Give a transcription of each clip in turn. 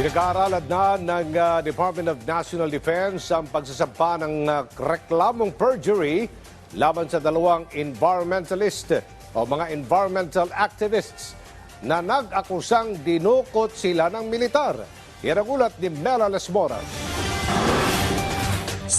Pinag-aaralan na ng uh, Department of National Defense ang pagsasampa ng uh, reklamong perjury laban sa dalawang environmentalist o mga environmental activists na nag-akusang dinukot sila ng militar. Yan ang ulat ni Mela Lesmoras.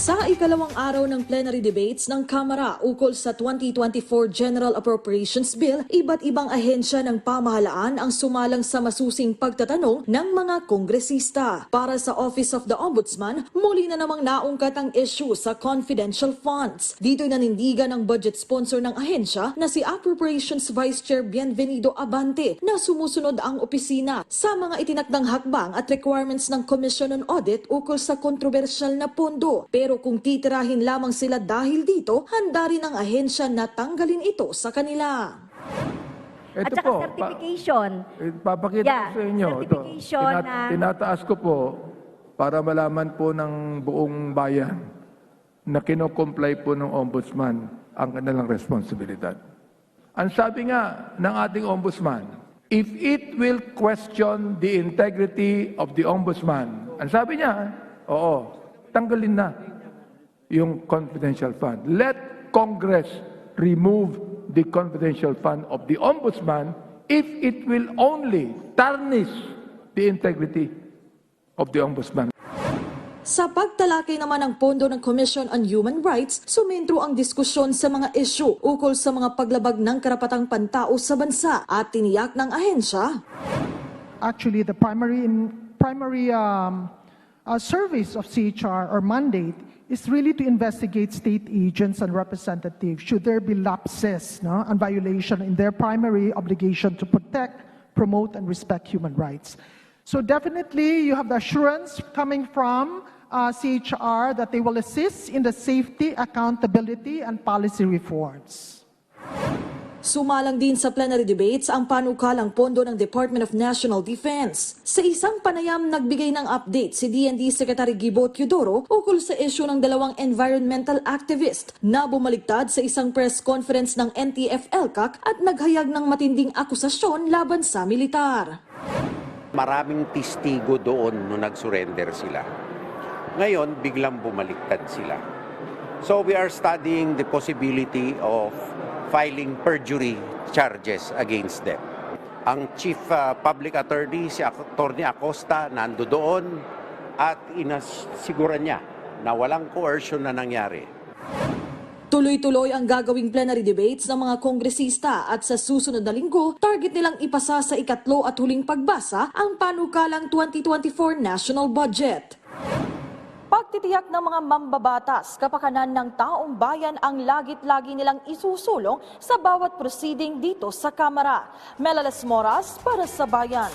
Sa ikalawang araw ng plenary debates ng Kamara ukol sa 2024 General Appropriations Bill, iba't ibang ahensya ng pamahalaan ang sumalang sa masusing pagtatanong ng mga kongresista. Para sa Office of the Ombudsman, muli na namang naungkat ang issue sa confidential funds. Dito'y nanindigan ng budget sponsor ng ahensya na si Appropriations Vice Chair Bienvenido Abante na sumusunod ang opisina sa mga itinakdang hakbang at requirements ng Commission on Audit ukol sa kontrobersyal na pondo. Pero kung titirahin lamang sila dahil dito, handa rin ang ahensya na tanggalin ito sa kanila. Ito At saka po, pa- certification. eh, papakita Yeah, ko sa inyo. Ito, certification na- tinataas ko po para malaman po ng buong bayan na kinocomply po ng ombudsman ang kanilang responsibilidad. Ang sabi nga ng ating ombudsman, if it will question the integrity of the ombudsman, ang sabi niya, oo, tanggalin na yung confidential fund. Let Congress remove the confidential fund of the ombudsman if it will only tarnish the integrity of the ombudsman. Sa pagtalakay naman ng pondo ng Commission on Human Rights, sumentro ang diskusyon sa mga issue ukol sa mga paglabag ng karapatang pantao sa bansa at tiniyak ng ahensya actually the primary in, primary um, uh, service of CHR or mandate is really to investigate state agents and representatives should there be lapses no, and violation in their primary obligation to protect, promote, and respect human rights. So definitely you have the assurance coming from uh, CHR that they will assist in the safety, accountability, and policy reforms. Sumalang din sa plenary debates ang panukalang pondo ng Department of National Defense. Sa isang panayam, nagbigay ng update si DND Secretary Gibo Teodoro ukol sa issue ng dalawang environmental activist na bumaligtad sa isang press conference ng NTF-ELCAC at naghayag ng matinding akusasyon laban sa militar. Maraming tistigo doon nung nag-surrender sila. Ngayon, biglang bumaliktad sila. So we are studying the possibility of filing perjury charges against them. Ang Chief uh, Public Attorney, si Attorney Acosta, nando doon at inasiguran niya na walang coercion na nangyari. Tuloy-tuloy ang gagawing plenary debates ng mga kongresista at sa susunod na linggo, target nilang ipasa sa ikatlo at huling pagbasa ang panukalang 2024 national budget. Pagtitiyak ng mga mambabatas, kapakanan ng taong bayan ang lagit-lagi nilang isusulong sa bawat proceeding dito sa Kamara. Melales Moras para sa Bayan.